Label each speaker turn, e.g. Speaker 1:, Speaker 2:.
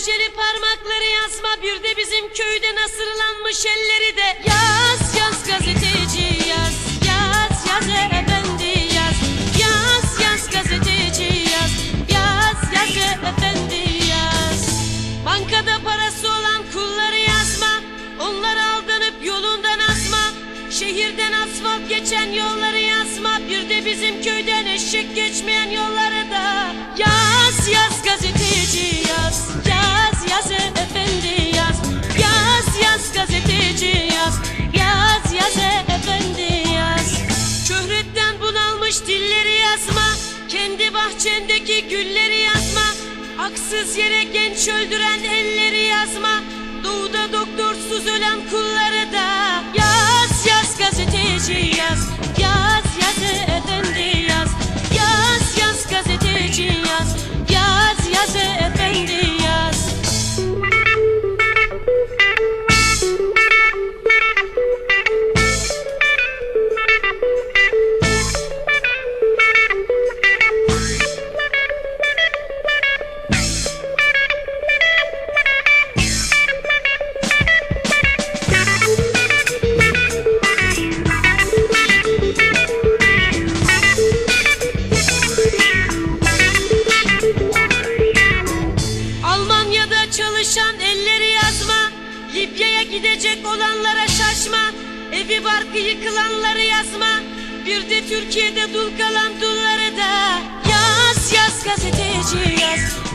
Speaker 1: ojeli parmakları yazma bir de bizim köyde nasırlanmış elleri de. Yaz yaz gazeteci yaz yaz yaz efendi yaz. Yaz yaz gazeteci yaz yaz yaz efendi yaz. Bankada parası olan kulları yazma onları aldanıp yolundan asma. Şehirden asfalt geçen yolları yazma bir de bizim köyden eşek geçmeyen yolları bunalmış dilleri yazma kendi bahçendeki gülleri yazma. Haksız yere genç öldüren elleri yazma. Doğuda doktorsuz ölen kulları gidecek olanlara şaşma Evi barkı yıkılanları yazma. Bir de Türkiye'de dul kalan dulları da Yaz yaz gazeteci yaz